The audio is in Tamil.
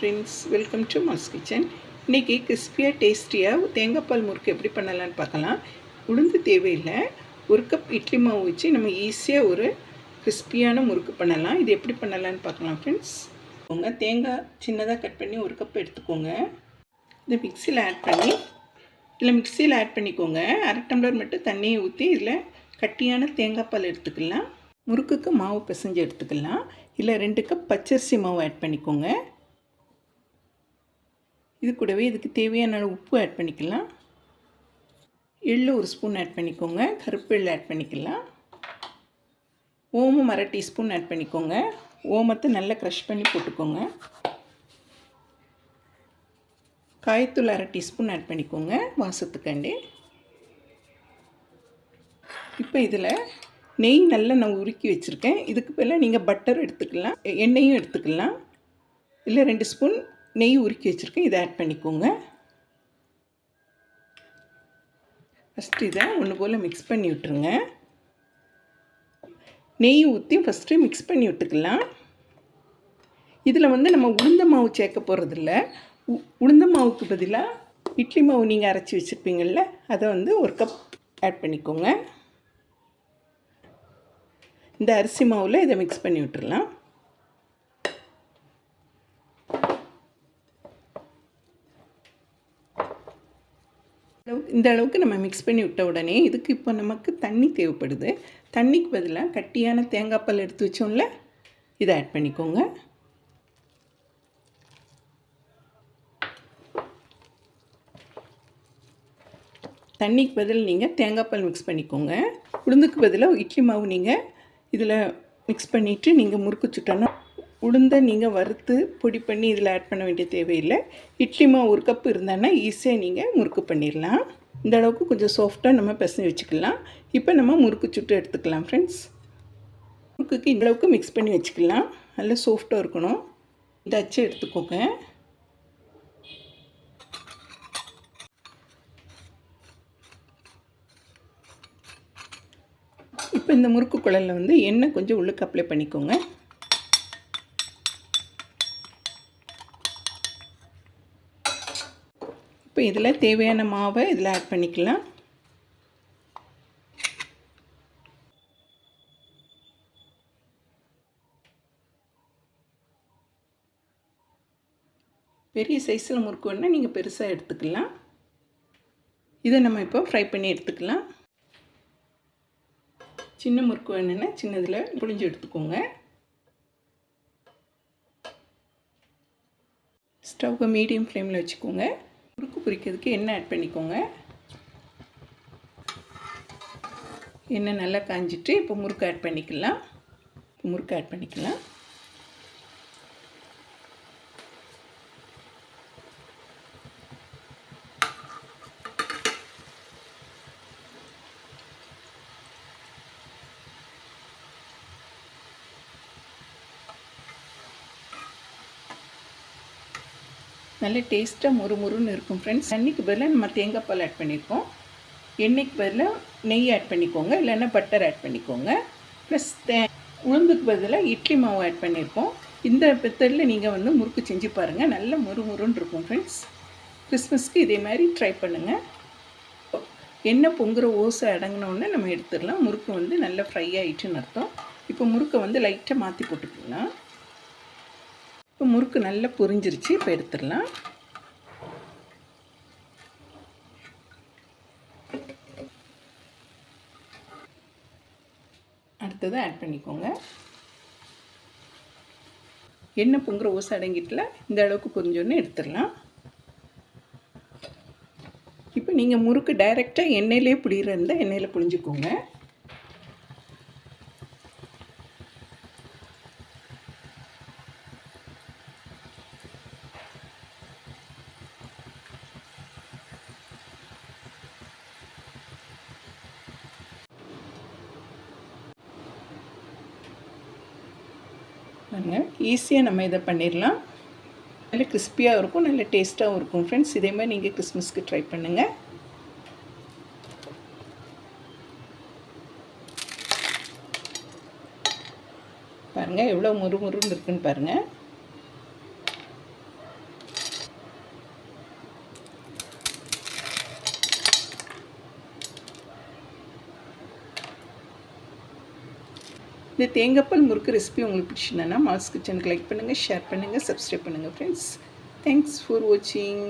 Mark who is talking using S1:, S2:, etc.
S1: Friends welcome to mass kitchen இன்றைக்கி கிறிஸ்பியாக டேஸ்டியாக தேங்காய்பால் முறுக்கு எப்படி பண்ணலான்னு பார்க்கலாம். உளுந்து தேவையில்லை. ஒரு கப் இட்லி மாவு வச்சு நம்ம ஈஸியாக ஒரு கிறிஸ்பியான முறுக்கு பண்ணலாம். இது எப்படி பண்ணலான்னு பார்க்கலாம் ஃப்ரெண்ட்ஸ் உங்க தேங்காய் சின்னதாக கட் பண்ணி ஒரு கப் எடுத்துக்கோங்க. இதை மிக்சியில் ஆட் பண்ணி இல்லை மிக்சியில் ஆட் பண்ணிக்கோங்க. அரை டம்ளர் மட்டும் தண்ணியை ஊற்றி இதில் கட்டியான தேங்காய் பால் எடுத்துக்கலாம். முறுக்குக்கு மாவு பிசைஞ்சு எடுத்துக்கலாம். இல்லை ரெண்டு கப் பச்சரிசி மாவு ஆட் பண்ணிக்கோங்க. இது கூடவே இதுக்கு தேவையான உப்பு ஆட் பண்ணிக்கலாம். எள்ளு ஒரு ஸ்பூன் ஆட் பண்ணிக்கோங்க. கருப்பு எள்ளு ஆட் பண்ணிக்கலாம். ஓமம் அரை டீஸ்பூன் ஆட் பண்ணிக்கோங்க. ஓமத்தை நல்லா க்ரஷ் பண்ணி போட்டுக்கோங்க. காயத்தூள் அரை டீஸ்பூன் ஆட் பண்ணிக்கோங்க. வாசத்துக்காண்டி. இப்போ இதில் நெய் நல்லா நான் உருக்கி வச்சுருக்கேன். இதுக்கு பதிலாக நீங்கள் பட்டர் எடுத்துக்கலாம். எண்ணெயும் எடுத்துக்கலாம். இல்லை ரெண்டு ஸ்பூன் நெய் உருக்கி வச்சுருக்கேன். இதை ஆட் பண்ணிக்கோங்க. ஃபஸ்ட்டு இதை ஒன்று போல் மிக்ஸ் பண்ணி விட்டுருங்க. நெய் ஊற்றி ஃபஸ்ட்டு மிக்ஸ் பண்ணி விட்டுக்கலாம். இதில் வந்து நம்ம உளுந்த மாவு சேர்க்க போகிறதில்ல உளுந்த மாவுக்கு பதிலாக இட்லி மாவு நீங்கள் அரைச்சி வச்சுருப்பீங்கள்ல அதை வந்து ஒரு கப் ஆட் பண்ணிக்கோங்க. இந்த அரிசி மாவில் இதை மிக்ஸ் பண்ணி விட்டுடலாம் இந்த அளவுக்கு நம்ம மிக்ஸ் பண்ணி விட்ட உடனே இதுக்கு இப்போ நமக்கு தண்ணி தேவைப்படுது. தண்ணிக்கு பதிலாக கட்டியான தேங்காய் பால் எடுத்து வச்சோம்ல இதை ஆட் பண்ணிக்கோங்க. தண்ணிக்கு பதில் நீங்கள் தேங்காய் பால் மிக்ஸ் பண்ணிக்கோங்க. உளுந்துக்கு பதிலாக இட்லி மாவு நீங்கள் இதில் மிக்ஸ் பண்ணிவிட்டு நீங்கள் முறுக்கு சுட்டோன்னா உளுந்தை நீங்கள் வறுத்து பொடி பண்ணி இதில் ஆட் பண்ண வேண்டிய தேவையில்லை. இட்லி மாவு ஒரு கப்பு இருந்தான்னா ஈஸியாக நீங்கள் முறுக்கு பண்ணிடலாம் இந்த அளவுக்கு கொஞ்சம் சாஃப்டாக நம்ம பிசைஞ்சு வச்சுக்கலாம். இப்போ நம்ம முறுக்கு சுட்டு எடுத்துக்கலாம் ஃப்ரெண்ட்ஸ் முறுக்குக்கு இந்த அளவுக்கு மிக்ஸ் பண்ணி வச்சுக்கலாம். நல்லா சாஃப்டாக இருக்கணும். இதை அச்சு எடுத்துக்கோங்க. இப்போ இந்த முறுக்கு குழலில் வந்து எண்ணெய் கொஞ்சம் உள்ளுக்கு அப்ளை பண்ணிக்கோங்க. இப்போ இதில் தேவையான மாவை இதில் ஆட் பண்ணிக்கலாம். பெரிய சைஸில் முறுக்கு வேணால் நீங்கள் பெருசாக எடுத்துக்கலாம். இதை நம்ம இப்போ ஃப்ரை பண்ணி எடுத்துக்கலாம். சின்ன முறுக்கு வேணுன்னா சின்னதில் புழிஞ்சு எடுத்துக்கோங்க. ஸ்டவ்வை மீடியம் ஃப்ளேமில் வச்சுக்கோங்க. முறுக்கு பொரிக்கிறதுக்கு எண்ணெய் ஆட் பண்ணிக்கோங்க. எண்ணெய் நல்லா காஞ்சிட்டு இப்போ முறுக்கு ஆட் பண்ணிக்கலாம். முறுக்கு ஆட் பண்ணிக்கலாம். நல்ல டேஸ்ட்டாக முறுமுறுன்னு இருக்கும் ஃப்ரெண்ட்ஸ் தண்ணிக்கு பதிலாக நம்ம தேங்காய் பால் ஆட் பண்ணியிருக்கோம் எண்ணெய்க்கு பதிலாக நெய் ஆட் பண்ணிக்கோங்க இல்லைன்னா பட்டர் ஆட் பண்ணிக்கோங்க. ப்ளஸ் தே உளுந்துக்கு பதிலாக இட்லி மாவு ஆட் பண்ணியிருக்கோம் இந்த மெத்தடில் நீங்கள் வந்து முறுக்கு செஞ்சு பாருங்கள் நல்ல முறு முறுன்னு இருக்கும் ஃப்ரெண்ட்ஸ் கிறிஸ்மஸ்க்கு இதே மாதிரி ட்ரை பண்ணுங்கள் எண்ணெய் பொங்குற ஓசை அடங்கினோடனே நம்ம எடுத்துடலாம். முறுக்கு வந்து நல்லா ஃப்ரை ஆகிட்டுன்னு அர்த்தம். இப்போ முறுக்கை வந்து லைட்டாக மாற்றி போட்டுக்கலாம். இப்போ முறுக்கு நல்லா பொரிஞ்சிருச்சு இப்போ எடுத்துடலாம். அடுத்தது ஆட் பண்ணிக்கோங்க. எண்ணெய் பொங்குற ஊசை அடங்கிட்டில் இந்த அளவுக்கு பொரிஞ்சோடனே எடுத்துடலாம். இப்போ நீங்கள் முறுக்கு டைரெக்டாக எண்ணெயிலே புளியிற இருந்தால் எண்ணெயில் புளிஞ்சுக்கோங்க. பாருங்கள் ஈஸியாக நம்ம இதை பண்ணிடலாம். நல்ல கிறிஸ்பியாக இருக்கும் நல்ல டேஸ்ட்டாகவும் இருக்கும். ஃப்ரெண்ட்ஸ் இதே மாதிரி நீங்கள் கிறிஸ்மஸ்க்கு ட்ரை பண்ணுங்கள் பாருங்கள் எவ்வளோ முறுமுறுன்னு இருக்குன்னு பாருங்கள் இந்த தேங்காய்ப்பால் முறுக்கு ரெசிபி உங்களுக்கு பிடிச்சிருந்தேன்னா மாஸ் கிச்சனுக்கு லைக் பண்ணுங்கள் ஷேர் பண்ணுங்கள் சப்ஸ்கிரைப் பண்ணுங்கள் ஃப்ரெண்ட்ஸ் தேங்க்ஸ் ஃபார் வாட்சிங்